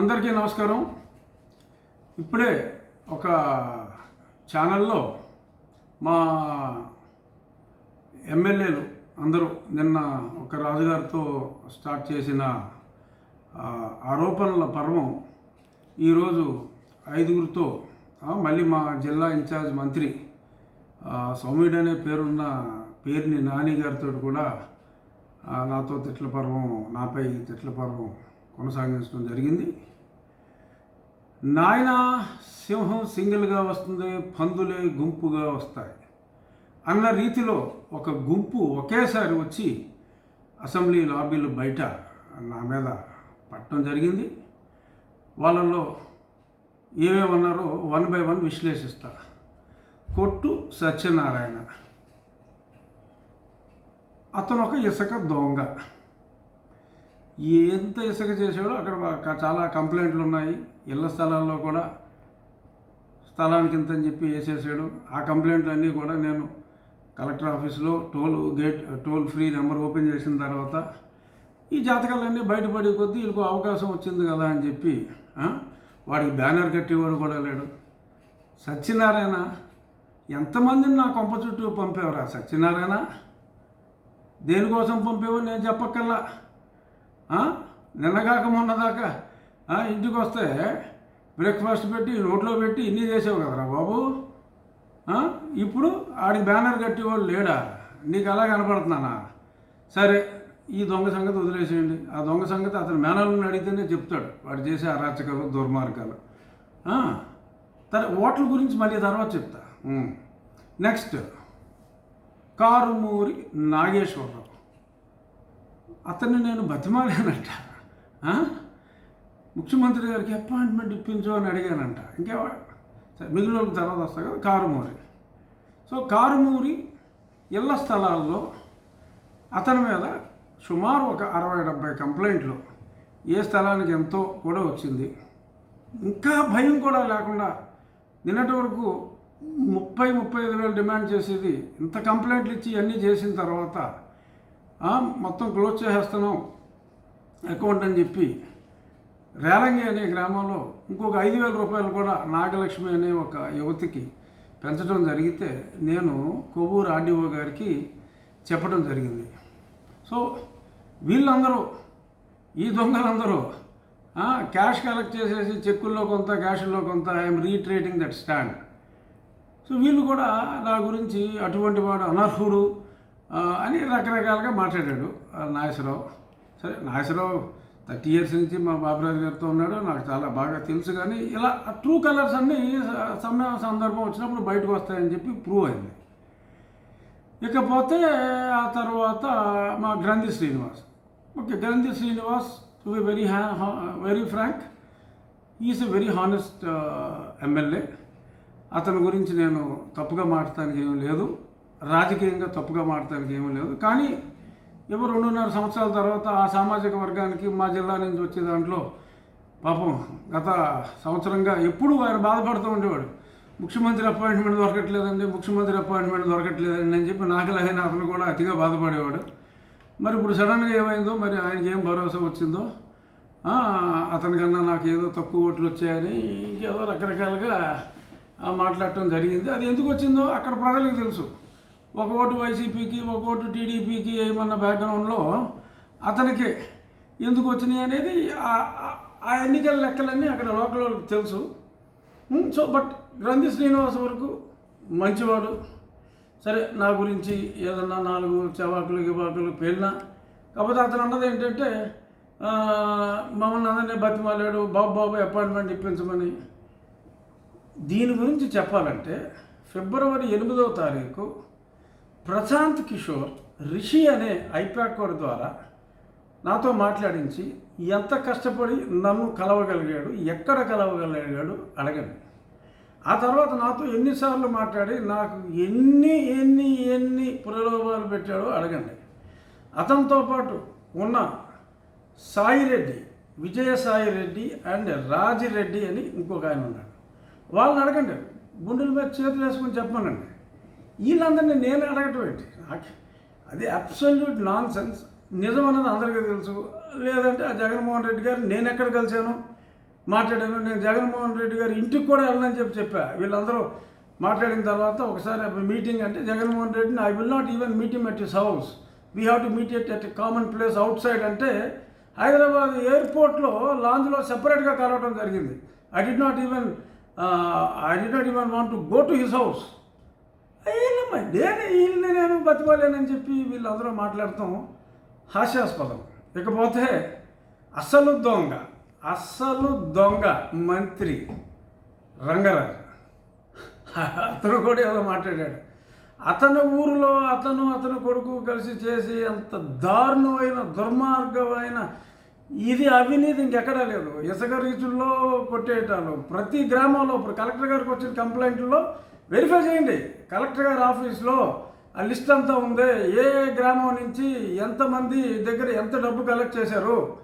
అందరికీ నమస్కారం. ఇప్పుడే ఒక ఛానల్లో మా ఎమ్మెల్యేలు అందరూ నిన్న ఒక రాజుగారితో స్టార్ట్ చేసిన ఆరోపణల పర్వం ఈరోజు ఐదుగురితో మళ్ళీ మా జిల్లా ఇన్ఛార్జ్ మంత్రి సౌమ్యుడు అనే పేరున్న పేరుని నాని గారితో కూడా నాతో తిట్ల పర్వం నాపై తిట్ల పర్వం కొనసాగించడం జరిగింది. నాయన సింహం సింగిల్గా వస్తుంది పందులే గుంపుగా వస్తాయి అన్న రీతిలో ఒక గుంపు ఒకేసారి వచ్చి అసెంబ్లీ లాబీలు బయట నా మీద పట్టడం జరిగింది. వాళ్ళల్లో ఏమేమన్నారో వన్ బై వన్ విశ్లేషిస్తా. కొట్టు సత్యనారాయణ. అతను ఒక ఇసుక దొంగ. ఎంత ఇసుక చేసాడో అక్కడ చాలా కంప్లైంట్లు ఉన్నాయి. ఇళ్ళ స్థలాల్లో కూడా స్థలానికి ఇంత అని చెప్పి వేసేసాడు. ఆ కంప్లైంట్లు అన్నీ కూడా నేను కలెక్టర్ ఆఫీస్లో toll gate toll free number open చేసిన తర్వాత ఈ జాతకాలన్నీ బయటపడే కొద్దీ వీళ్ళకు అవకాశం వచ్చింది కదా అని చెప్పి వాడికి బ్యానర్ కట్టేవాడు కూడా లేడు. సత్యనారాయణ ఎంతమందిని నా కొంప చుట్టూ పంపేవరా సత్యనారాయణ? దేనికోసం పంపేవో నేను చెప్పక్కల్లా నిన్నగాక మొన్నదాకా. ఇంటికి వస్తే బ్రేక్ఫాస్ట్ పెట్టి నోట్లో పెట్టి ఇన్ని చేసావు కదరా బాబు. ఇప్పుడు ఆడికి బ్యానర్ కట్టేవాడు లేడా? నీకు అలా కనపడుతున్నానా? సరే ఈ దొంగ సంగతి వదిలేసేయండి. ఆ దొంగ సంగతి అతని మేనల్ని అడిగితేనే చెప్తాడు. వాడు చేసే అరాచకాలు దుర్మార్గాలు. ఆ? ఓట్ల గురించి మళ్ళీ తర్వాత చెప్తా. నెక్స్ట్. కారుమూరి నాగేశ్వరరావు. అతన్ని నేను బతిమాలానంట. ముఖ్యమంత్రి గారికి అపాయింట్మెంట్ ఇప్పించు అని అడిగానంట. ఇంకా మిగిలిన వాళ్ళకి తర్వాత వస్తా కదా కారుమూరి. సో కారుమూరి ఇళ్ళ స్థలాల్లో అతని మీద సుమారు ఒక అరవై డెబ్బై కంప్లైంట్లు ఏ స్థలానికి ఎంతో కూడా వచ్చింది. ఇంకా భయం కూడా లేకుండా నిన్నటి వరకు ముప్పై ముప్పై ఐదు వేలు డిమాండ్ చేసేది ఇంత కంప్లైంట్లు ఇచ్చి అన్నీ చేసిన తర్వాత మొత్తం క్లోజ్ చేసేస్తున్నాం. అకౌంట్ అని చెప్పి రేలంగి అనే గ్రామంలో ఇంకొక ఐదు వేల రూపాయలు కూడా నాగలక్ష్మి అనే ఒక యువతికి పెంచడం జరిగితే నేను కొవ్వూరు ఆర్డీఓ గారికి చెప్పడం జరిగింది. సో వీళ్ళందరూ ఈ దొంగలందరూ క్యాష్ కలెక్ట్ చేసేసి చెక్కుల్లో కొంత క్యాష్లో కొంత I'm reiterating that stand. So వీళ్ళు కూడా నా గురించి అటువంటి వాడు అనర్హుడు. అని రకరకాలుగా మాట్లాడాడు ఆ నాగేశ్వరరావు. సరే నాగేశ్వరరావు థర్టీ ఇయర్స్ నుంచి మా బాబురాజు గారితో ఉన్నాడు నాకు చాలా బాగా తెలుసు కానీ ఇలా ట్రూ కలర్స్ అన్నీ సమయం సమయ సందర్భం వచ్చినప్పుడు బయటకు వస్తాయని చెప్పి ప్రూవ్ అయింది. ఇకపోతే ఆ తర్వాత మా Granthi Srinivas. Okay Granthi Srinivas to be very హ్యా very frank is a very honest MLA అతని గురించి నేను తప్పుగా మాట్లాడటానికి ఏమీ లేదు. రాజకీయంగా తప్పుగా మాట్లాడటానికి ఏమీ లేదు. కానీ ఏవో రెండున్నర సంవత్సరాల తర్వాత ఆ సామాజిక వర్గానికి మా జిల్లా నుంచి వచ్చే దాంట్లో పాపం గత సంవత్సరంగా ఎప్పుడూ ఆయన బాధపడుతూ ఉండేవాడు. ముఖ్యమంత్రి అపాయింట్మెంట్ దొరకట్లేదండి ముఖ్యమంత్రి అపాయింట్మెంట్ దొరకట్లేదండి అని చెప్పి నాకలైన అతను కూడా అతిగా బాధపడేవాడు. మరి ఇప్పుడు సడన్గా ఏమైందో మరి ఆయనకి ఏం భరోసా వచ్చిందో? అతనికన్నా నాకు ఏదో తక్కువ ఓట్లు వచ్చాయని ఇంకేదో రకరకాలుగా మాట్లాడటం జరిగింది. అది ఎందుకు వచ్చిందో అక్కడ ప్రజలకు తెలుసు. ఒక ఓటు వైసీపీకి ఒక ఓటు టీడీపీకి ఏమన్న బ్యాక్గ్రౌండ్లో అతనికి ఎందుకు వచ్చినాయి అనేది ఆ- ఎన్నికల లెక్కలన్నీ అక్కడ లోకల్ వాళ్ళకి తెలుసు సో బట్ గ్రంథి శ్రీనివాస్ వరకు మంచివాడు. సరే నా గురించి ఏదన్నా నాలుగు చవాకులు గివాకులు పేలినా కాకపోతే అతను అన్నది ఏంటంటే మమ్మల్ని అందరినీ బతిమాలాడు బాబు బాబు అపాయింట్మెంట్ ఇప్పించమని. దీని గురించి చెప్పాలంటే ఫిబ్రవరి ఎనిమిదవ తారీఖు ప్రశాంత్ కిషోర్ రిషి అనే ఐపాక్ కోడ్ ద్వారా నాతో మాట్లాడించి ఎంత కష్టపడి నన్ను కలవగలిగాడు ఎక్కడ కలవగలిగాడు అడగండి. ఆ తర్వాత నాతో ఎన్నిసార్లు మాట్లాడి నాకు ఎన్ని ఎన్ని ఎన్ని ప్రలోభాలు పెట్టాడో అడగండి. అతనితో పాటు ఉన్న సాయిరెడ్డి విజయసాయి రెడ్డి అండ్ రాజిరెడ్డి అని ఇంకొక ఆయన ఉన్నాడు. వాళ్ళని అడగండి. గుండెల మీద చేతులు వేసుకొని చెప్పమనండి. వీళ్ళందరినీ నేను అడగటం ఏంటి? నాకు అది అబ్సల్యూట్ నాన్ సెన్స్ నిజం అన్నది అందరికీ తెలుసు. లేదంటే ఆ జగన్మోహన్ రెడ్డి గారు నేను ఎక్కడ కలిశాను? మాట్లాడాను. నేను జగన్మోహన్ రెడ్డి గారు ఇంటికి కూడా వెళ్ళనని చెప్పి చెప్పా. వీళ్ళందరూ మాట్లాడిన తర్వాత ఒకసారి మీటింగ్ అంటే జగన్మోహన్ రెడ్డిని I will not even meeting at at his house we have to meet at at common place outside అంటే హైదరాబాద్ ఎయిర్పోర్ట్లో లాంజ్లో సెపరేట్గా కలవడం జరిగింది. I did not even I did not even want to go to his house వీళ్ళమ్మ నేను వీళ్ళని నేను బతిపోలేనని చెప్పి వీళ్ళందరూ మాట్లాడతాం హాస్యాస్పదం. ఇకపోతే అసలు దొంగ అస్సలు దొంగ మంత్రి రంగరాజు. అతను కూడా ఏదో మాట్లాడాడు. అతని ఊరిలో అతను అతని కొడుకు కలిసి చేసి అంత దారుణమైన దుర్మార్గమైన ఇది అవినీతి ఇంకెక్కడా లేదు. ఇసుక రీచుల్లో కొట్టేయటాలు. ప్రతి గ్రామంలో ఇప్పుడు కలెక్టర్ గారికి వచ్చిన కంప్లైంట్లో వెరిఫై చేయండి. కలెక్టర్ గారి ఆఫీస్లో ఆ లిస్ట్ అంతా ఉంది. ఏ గ్రామం నుంచి ఎంతమంది దగ్గర ఎంత డబ్బు కలెక్ట్ చేశారు?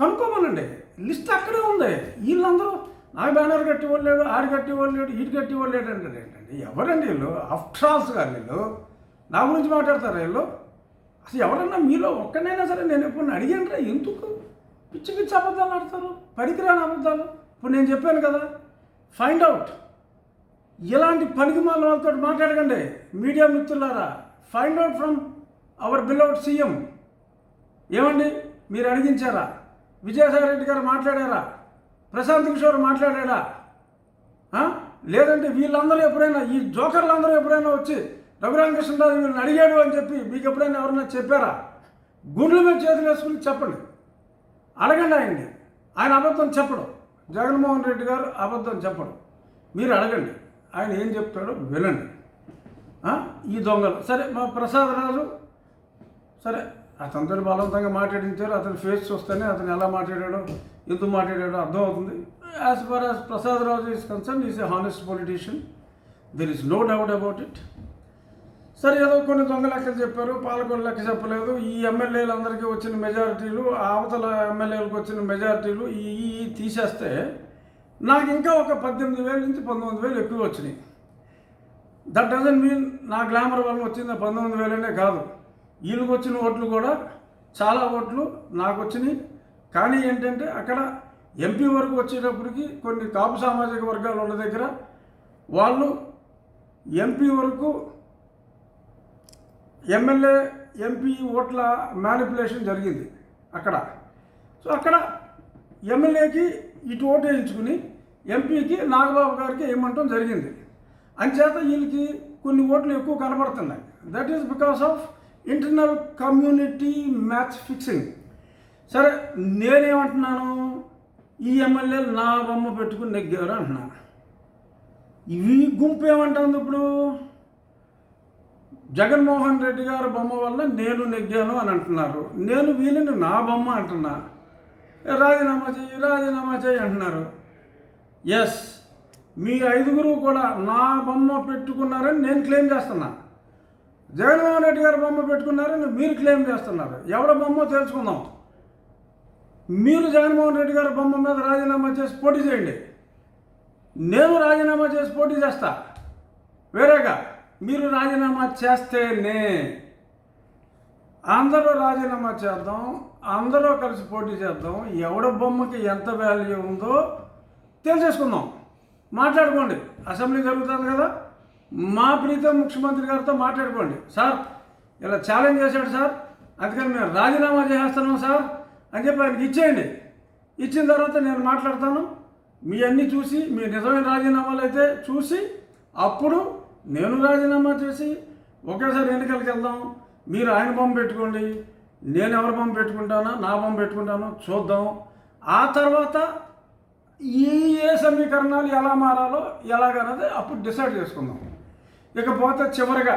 కనుక్కోమనండి. లిస్ట్ అక్కడే ఉంది. వీళ్ళందరూ నాకు బ్యానర్ కట్టి వాళ్ళాడు ఆడు కట్టి వాళ్ళాడు ఈడు కట్టి వాళ్ళాడు అంటే ఏంటండి? ఎవరండి వీళ్ళు? ఆఫ్ట్రాల్స్ గారు వీళ్ళు. నా గురించి మాట్లాడతారా వీళ్ళు? అసలు ఎవరన్నా మీలో ఒక్కనైనా సరే నేను ఎప్పుడు అడిగానరా? ఎందుకు? పిచ్చి పిచ్చి అబద్ధాలు ఆడతారు? పనికిరాని అబద్ధాలు? ఇప్పుడు నేను చెప్పాను కదా. ఫైండ్ అవుట్ ఇలాంటి పనికి మాల వాళ్ళతో మాట్లాడకండి. మీడియా మిత్రులారా find out from our beloved CM ఏమండి మీరు అడిగించారా? విజయసాయి రెడ్డి గారు మాట్లాడారా? ప్రశాంత్ కిషోర్ మాట్లాడాడా? లేదంటే వీళ్ళందరూ ఎప్పుడైనా ఈ జోకర్లందరూ ఎప్పుడైనా వచ్చి రఘురామకృష్ణరాజు వీళ్ళని అడిగాడు అని చెప్పి మీకు ఎప్పుడైనా ఎవరైనా చెప్పారా? గుండెల మీద చేతులు వేసుకుని చెప్పండి. అడగండి ఆయన్ని. ఆయన అబద్ధం చెప్పడు. జగన్మోహన్ రెడ్డి గారు అబద్ధం చెప్పడు. మీరు అడగండి. ఆయన ఏం చెప్తాడో వినండి. ఈ దొంగలు. సరే మా ప్రసాద్ రాజు సరే అతనితో బలవంతంగా మాట్లాడించారు అతని ఫేస్ చూస్తేనే అతను ఎలా మాట్లాడాడో ఎందుకు మాట్లాడాడో అర్థమవుతుంది as far as Prasad Raju is concern is a honest politician there is no doubt about it సరే ఏదో కొన్ని దొంగ లెక్కలు చెప్పారు పాలకొల్లు లెక్క చెప్పలేదు. ఈ ఎమ్మెల్యేలందరికీ వచ్చిన మెజారిటీలు అవతల ఎమ్మెల్యేలకు వచ్చిన మెజారిటీలు ఈ తీసేస్తే నాకు ఇంకా ఒక పద్దెనిమిది వేల నుంచి పంతొమ్మిది వేలు ఎక్కువ వచ్చినాయి. దట్ డజన్ మీన్ నా గ్లామర్ వల్ల వచ్చింది పంతొమ్మిది వేలనే కాదు. వీళ్ళకి వచ్చిన ఓట్లు కూడా చాలా ఓట్లు నాకు వచ్చినాయి కానీ ఏంటంటే అక్కడ ఎంపీ వరకు వచ్చేటప్పటికి కొన్ని కాపు సామాజిక వర్గాలు ఉన్న దగ్గర వాళ్ళు ఎంపీ వరకు ఎమ్మెల్యే ఎంపీ ఓట్ల మ్యానిపులేషన్ జరిగింది అక్కడ. సో అక్కడ ఎమ్మెల్యేకి ఇటు ఓటు వేయించుకుని ఎంపీకి నాగబాబు గారికి వేయమంటం జరిగింది. అంచేత వీళ్ళకి కొన్ని ఓట్లు ఎక్కువ కనబడుతున్నాయి. That is because of internal community match fixing సరే నేనేమంటున్నాను? ఈ ఎమ్మెల్యేలు నా బొమ్మ పెట్టుకుని నెగ్గారు అంటున్నాను ఇవి గుంపు ఏమంటుంది ఇప్పుడు? జగన్మోహన్ రెడ్డి గారి బొమ్మ వల్ల నేను నెగ్గాను అని అంటున్నారు. నేను వీళ్ళని నా బొమ్మ అంటున్నా. రాజీనామా చెయ్యి రాజీనామా చేయి అంటున్నారు. ఎస్ మీ ఐదుగురు కూడా నా బొమ్మ పెట్టుకున్నారని నేను క్లెయిమ్ చేస్తున్నా. జగన్మోహన్ రెడ్డి గారు బొమ్మ పెట్టుకున్నారని మీరు క్లెయిమ్ చేస్తున్నారు. ఎవరి బొమ్మ తెలుసుకుందాం. మీరు జగన్మోహన్ రెడ్డి గారి బొమ్మ మీద రాజీనామా చేసి పోటీ చేయండి. నేను రాజీనామా చేసి పోటీ చేస్తా. వేరేగా మీరు రాజీనామా చేస్తేనే అందరూ రాజీనామా చేద్దాం అందరూ కలిసి పోటీ చేద్దాం ఎవడ బొమ్మకి ఎంత వాల్యూ ఉందో తెలిసేసుకుందాం. మాట్లాడుకోండి. అసెంబ్లీ జరుగుతుంది కదా. మా ప్రీతం ముఖ్యమంత్రి గారితో మాట్లాడుకోండి. సార్ ఇలా ఛాలెంజ్ చేశాడు సార్. అందుకని మేము రాజీనామా చేసేస్తున్నాం సార్ అని చెప్పి ఆయనకి ఇచ్చేయండి. ఇచ్చిన తర్వాత నేను మాట్లాడతాను. మీ అన్నీ చూసి మీ నిజమైన రాజీనామాలు అయితే చూసి అప్పుడు నేను రాజీనామా చేసి ఒకేసారి ఎన్నికలకు వెళ్దాం. మీరు ఆయన బొమ్మ పెట్టుకోండి నేను ఎవరి బొమ్మ పెట్టుకుంటానో నా బొమ్మ పెట్టుకుంటానో చూద్దాం. ఆ తర్వాత ఈ ఏ సమీకరణాలు ఎలా మారాలో ఎలాగన్నది అప్పుడు డిసైడ్ చేసుకుందాం. ఇకపోతే చివరిగా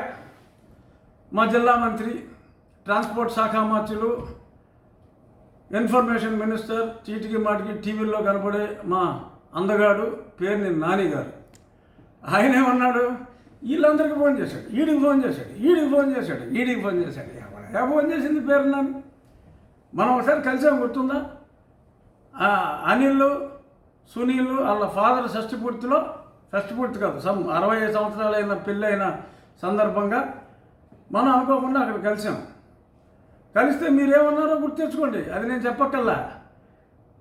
మా జిల్లా మంత్రి ట్రాన్స్పోర్ట్ శాఖ మంత్రులు ఇన్ఫర్మేషన్ మినిస్టర్ చీటికి మాటికి టీవీల్లో కనపడే మా అందగాడు పేరుని నాని గారు ఆయన ఏమన్నాడు? వీళ్ళందరికీ ఫోన్ చేశాడు. ఈడికి ఫోన్ చేశాడు. ఈడికి ఫోన్ చేశాడు. ఈడికి ఫోన్ చేశాడు. ఎవడా ఫోన్ చేసింది పేరు నాని మనం ఒకసారి కలిసాం గుర్తుందా? అనిల్ సునీల్ వాళ్ళ ఫాదర్ షష్టి పూర్తిలో షష్టి పూర్తి కాదు సమ్ అరవై సంవత్సరాలైన పెళ్ళైన సందర్భంగా మనం అనుకోకుండా అక్కడ కలిసాం. కలిస్తే మీరేమన్నారో గుర్తు తెచ్చుకోండి. అది నేను చెప్పక్కల్లా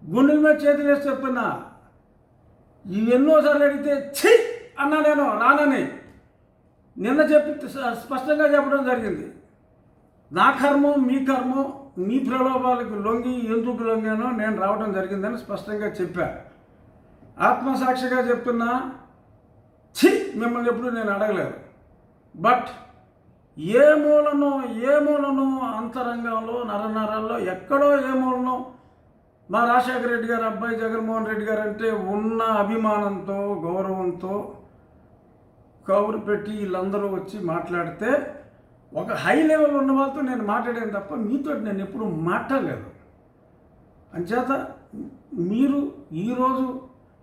గుండెల మీద చేతులు వేసి చెప్తున్నా ఎన్నోసార్లు అడిగితే ఛీ! అన్నా నేను రానని. నిన్న చెప్పి స్పష్టంగా చెప్పడం జరిగింది. నా కర్మం మీ కర్మం మీ ప్రలోభాలకు లొంగి ఎందుకు లొంగానో నేను రావడం జరిగిందని స్పష్టంగా చెప్పా. ఆత్మసాక్షిగా చెప్తున్నా ఛీ మిమ్మల్ని ఎప్పుడు నేను అడగలేదు. బట్ ఏ మూలనో ఏ మూలనో అంతరంగంలో నరనరాల్లో ఎక్కడో ఏ మూలనో మా రాజశేఖర రెడ్డి గారు అబ్బాయి జగన్మోహన్ రెడ్డి గారు అంటే ఉన్న అభిమానంతో గౌరవంతో కౌరు పెట్టి వీళ్ళందరూ వచ్చి మాట్లాడితే ఒక హై లెవెల్ ఉన్న వాళ్ళతో నేను మాట్లాడాను తప్ప మీతో నేను ఎప్పుడు మాట్లాడలేదు. అంచేత మీరు ఈరోజు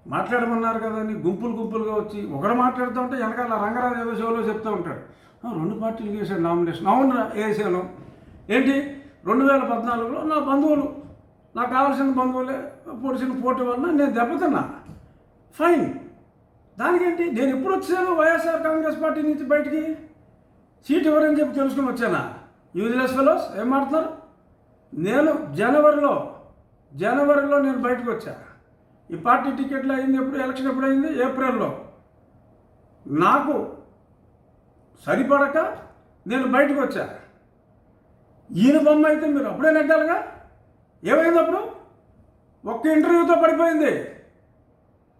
మాట్లాడమన్నారు కదా అని గుంపులు గుంపులుగా వచ్చి ఒకడు మాట్లాడుతూ ఉంటే వెనకాల రంగరాజు ఏదో షోలో చెప్తూ ఉంటాడు. రెండు పార్టీలు వేసాడు నామినేషన్. అవును వేసాను ఏంటి? రెండు వేల పద్నాలుగులో నా బంధువులు నాకు కావాల్సిన బంధువులే పొడిచిన పోటీ వల్ల నేను దెబ్బతిన్నా. ఫైన్. దానికేంటి? నేను ఎప్పుడు వచ్చాను వైఎస్ఆర్ కాంగ్రెస్ పార్టీ నుంచి బయటికి? సీట్ ఎవరని చెప్పి తెలుసుకుని వచ్చానా? Useless fellows? ఏం మాట్లాడుతున్నారు? నేను జనవరిలో జనవరిలో నేను బయటకు వచ్చా. ఈ పార్టీ టికెట్లు అయింది ఎప్పుడు? ఎలక్షన్ ఎప్పుడు అయింది? ఏప్రిల్లో. నాకు సరిపడక నేను బయటకు వచ్చా. ఈయన బొమ్మ అయితే మీరు అప్పుడే నెగ్గాలిగా? ఏమైంది అప్పుడు? ఒక్క ఇంటర్వ్యూతో పడిపోయింది.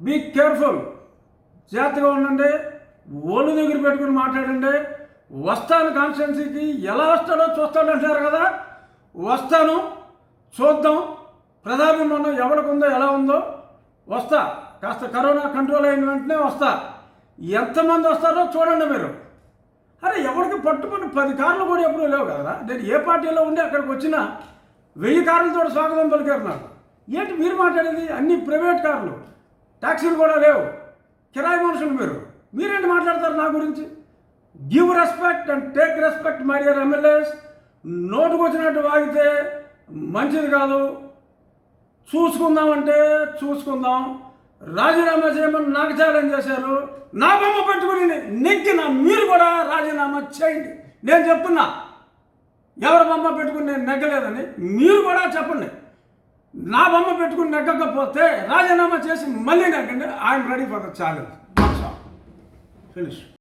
Be careful. జాగ్రత్తగా ఉండండి. ఒళ్ళు దగ్గర పెట్టుకుని మాట్లాడండి. వస్తాను కాన్స్టిట్యున్సీకి. ఎలా వస్తాడో చూస్తాడు అంటున్నారు కదా. వస్తాను చూద్దాం. ప్రధానంలో ఎవరికి ఉందో ఎలా ఉందో వస్తా. కాస్త కరోనా కంట్రోల్ అయిన వెంటనే వస్తా. ఎంతమంది వస్తారో చూడండి మీరు. అరే ఎవరికి పట్టుకుని పది కార్లు కూడా ఎప్పుడూ లేవు కదా. నేను ఏ పార్టీలో ఉండి అక్కడికి వచ్చినా వెయ్యి కార్లతో స్వాగతం పలికారు నాకు. ఏంటి మీరు మాట్లాడేది? అన్ని ప్రైవేట్ కార్లు. ట్యాక్సీలు కూడా లేవు. కిరాయి మనుషులు మీరు. మీరేంటి మాట్లాడతారు నా గురించి? Give respect and take respect my dear MLAs నోటుకు వచ్చినట్టు వాగితే మంచిది కాదు. చూసుకుందామంటే చూసుకుందాం. రాజీనామా చేయమని నాకు ఛాలెంజ్ చేశారు. నా బొమ్మ పెట్టుకుని నెగ్గిన మీరు కూడా రాజీనామా చేయండి. నేను చెప్తున్నా ఎవరి బొమ్మ పెట్టుకుని నేను నెగ్గలేదని మీరు కూడా చెప్పండి. నా బొమ్మ పెట్టుకుని నెగ్గకపోతే రాజీనామా చేసి మళ్ళీ నెగ్గండి. I'm ready for the challenge finish